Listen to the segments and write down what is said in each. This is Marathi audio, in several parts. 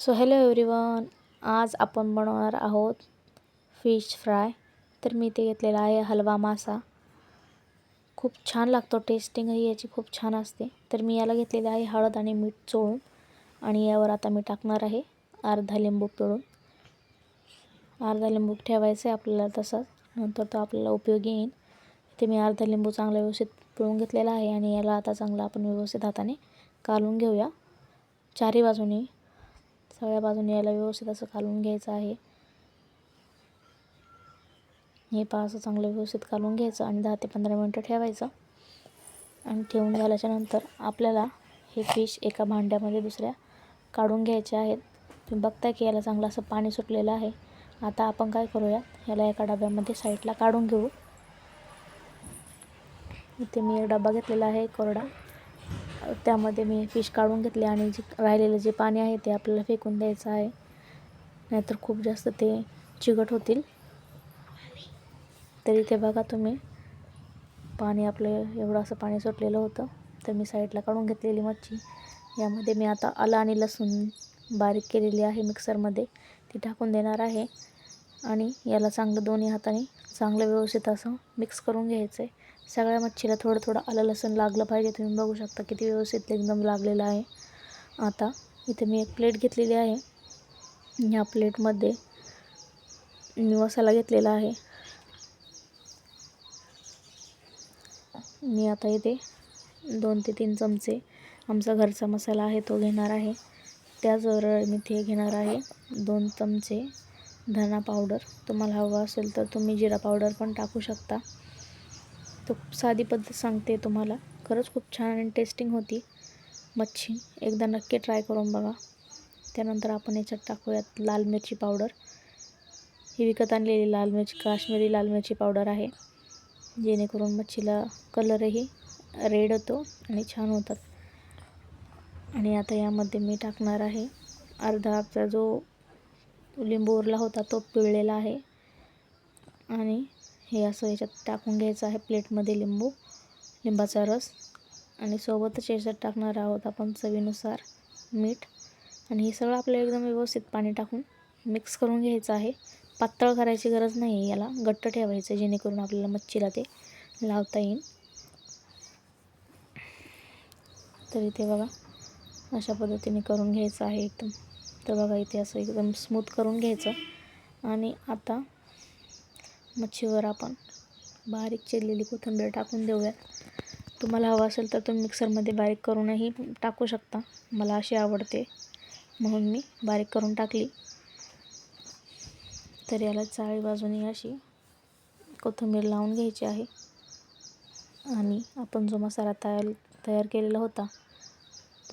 सो हॅलो एव्हरीवन आज आपण बनवणार आहोत फिश फ्राय तर मी ते घेतलेला आहे हलवा मासा. खूप छान लागतो टेस्टिंगही याची खूप छान असते. तर मी याला घेतलेले आहे हळद आणि मीठ चोळून आणि यावर आता मी टाकणार आहे अर्धा लिंबू पिळून. अर्धा लिंबू ठेवायचं आहे आपल्याला तसंच नंतर तो आपल्याला उपयोगी येईल. इथे मी अर्धा लिंबू चांगला व्यवस्थित पिळून घेतलेला आहे आणि याला आता चांगला आपण व्यवस्थित हाताने कालून घेऊया. चारही बाजूनी सगळ्या बाजूने याला व्यवस्थित असं घालून घ्यायचं आहे. हे पहा असं चांगलं व्यवस्थित घालून घ्यायचं आणि दहा ते पंधरा मिनटं ठेवायचं. आणि ठेवून झाल्याच्यानंतर आपल्याला हे फिश एका भांड्यामध्ये दुसऱ्या काढून घ्यायचे आहेत. तुम्ही बघताय की याला चांगलं असं पाणी सुटलेलं आहे. आता आपण काय करूया याला एका डब्यामध्ये साईडला काढून घेऊ. इथे मी एक डबा घेतलेला आहे कोरडा. त्यामध्ये मी फिश काढून घेतले आणि जे राहिलेलं जे पाणी आहे ते आपल्याला फेकून द्यायचं आहे. नाहीतर खूप जास्त ते चिकट होतील. तरी ते बघा तुम्ही पाणी आपलं एवढं असं पाणी सुटलेलं होतं. तर मी साईडला काढून घेतलेली मच्छी. यामध्ये मी आता आलं आणि लसूण बारीक केलेली आहे मिक्सरमध्ये. ती टाकून देणार आहे. आणि याला चांगलं दोन्ही हाताने चांगलं व्यवस्थित असं मिक्स करून घ्यायचं आहे सगळ्या मच्छीला थोडं थोडं आलं लसूण लागलं पाहिजे. तुम्ही बघू शकता किती व्यवस्थित एकदम लागलेलं आहे. आता इथे मी एक प्लेट घेतलेली आहे. ह्या प्लेटमध्ये मी मसाला घेतलेला आहे. मी आता इथे दोन ते तीन चमचे आमचा घरचा मसाला आहे तो घेणार आहे. त्याचबरोबर मी ते घेणार आहे दोन चमचे धना पावडर. तुम्हाला हवं असेल तर तुम्ही जिरा पावडर पण टाकू शकता. तो साधी पद्धत सांगते तुम्हाला. खरंच खूप छान आणि टेस्टिंग होती. मच्छी एकदा नक्की ट्राय करून बघा. त्यानंतर आपण याच्यात टाकूयात लाल मिरची पावडर ही विकत आणलेली लाल मिरची काश्मीरी लाल मिरची पावडर आहे. जेणेकरून मच्छीला कलरही रेड होतो आणि छान होतात. आणि आता यामध्ये मी टाकणार आहे अर्धा आपला जो लिंबू उरला होता तो पिळलेला आहे. आणि हे असं याच्यात टाकून घ्यायचं आहे प्लेटमध्ये लिंबू लिंबाचा रस आणि सोबतच याच्यात टाकणार आहोत आपण चवीनुसार मीठ. आणि हे सगळं आपल्याला एकदम व्यवस्थित पाणी टाकून मिक्स करून घ्यायचं आहे. पातळ करायची गरज नाही आहे याला घट्ट ठेवायचं जेणेकरून आपल्याला मच्छीला ते लावता येईल. तर इथे बघा अशा पद्धतीने करून घ्यायचं आहे एकदम. तर बघा इथे असं एकदम स्मूथ करून घ्यायचं. आणि आता मच्छीवर आपण बारीक चिरलेली कोथिंबीर टाकून देऊयात. तुम्हाला हवं असेल तर तुम्ही मिक्सरमध्ये बारीक करूनही टाकू शकता. मला अशी आवडते. म्हणून मी बारीक करून टाकली. तर याला चाळी बाजूने अशी कोथिंबीर लावून घ्यायची आहे. आणि आपण जो मसाला तयार तयार केलेला होता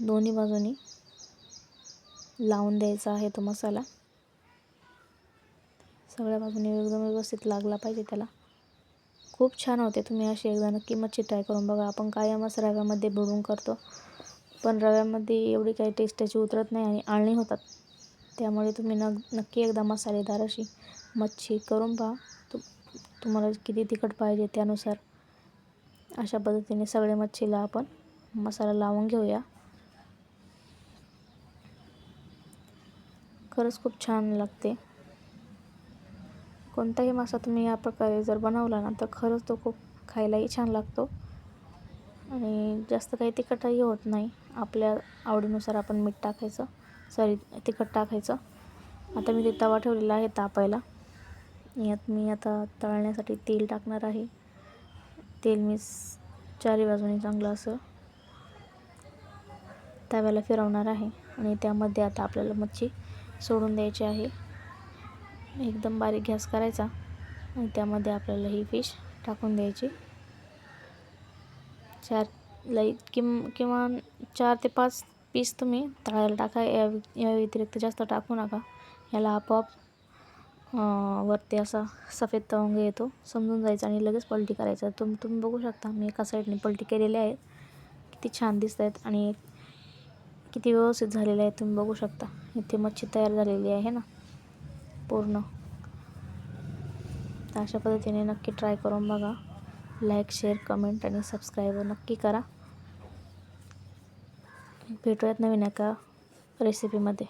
दोन्ही बाजूनी लावून द्यायचा आहे तो मसाला. सगळ्या बाजूने एकदम व्यवस्थित लागला पाहिजे त्याला. खूप छान होते तुम्ही अशी एकदा नक्की मच्छी ट्राय करून बघा. आपण कायमच रव्यामध्ये बुडवून करतो. पण रव्यामध्ये एवढी काही टेस्ट त्याची उतरत नाही आणि आळणी होतात. त्यामुळे तुम्ही न नक्की एकदा मसालेदार अशी मच्छी करून पहा. तु तुम्हाला किती तिखट पाहिजे त्यानुसार. अशा पद्धतीने सगळे मच्छीला आपण मसाला लावून घेऊया. खरंच खूप छान लागते. कोणताही मासा तुम्ही या प्रकारे जर बनवला ना तर खरंच तो खूप खायलाही छान लागतो. आणि जास्त काही तिखटही होत नाही. आपल्या आवडीनुसार आपण मीठ टाकायचं सॉरी तिखट टाकायचं. आता मी ते तवा ठेवलेला आहे तापायला. यात मी आता तळण्यासाठी तेल टाकणार आहे. तेल मी चारी बाजूने चांगलं असं तव्याला फिरवणार आहे. आणि त्यामध्ये आता आपल्याला मच्छी सोडून द्यायची आहे. एकदम बारीक गॅस करायचा आणि त्यामध्ये आपल्याला ही फिश टाकून द्यायची. चार लई किम किमान चार ते पाच पीस तुम्ही तळायला टाका. या या व्यतिरिक्त जास्त टाकू नका. याला आपोआप वरती असा सफेद तवंग येतो. समजून जायचं आणि लगेच पलटी करायचं. तुम तुम्ही बघू शकता मी एका साईडने पलटी केलेली आहे. किती छान दिसत आहेत आणि किती व्यवस्थित झालेले आहे. तुम्ही बघू शकता. इथे मच्छी तयार झालेली आहे ना? पूर्ण. तर अशा पद्धतीने नक्की ट्राय करून बघा. लाईक शेअर कमेंट आणि सबस्क्राईब नक्की करा. भेटूयात नवीन एका रेसिपीमध्ये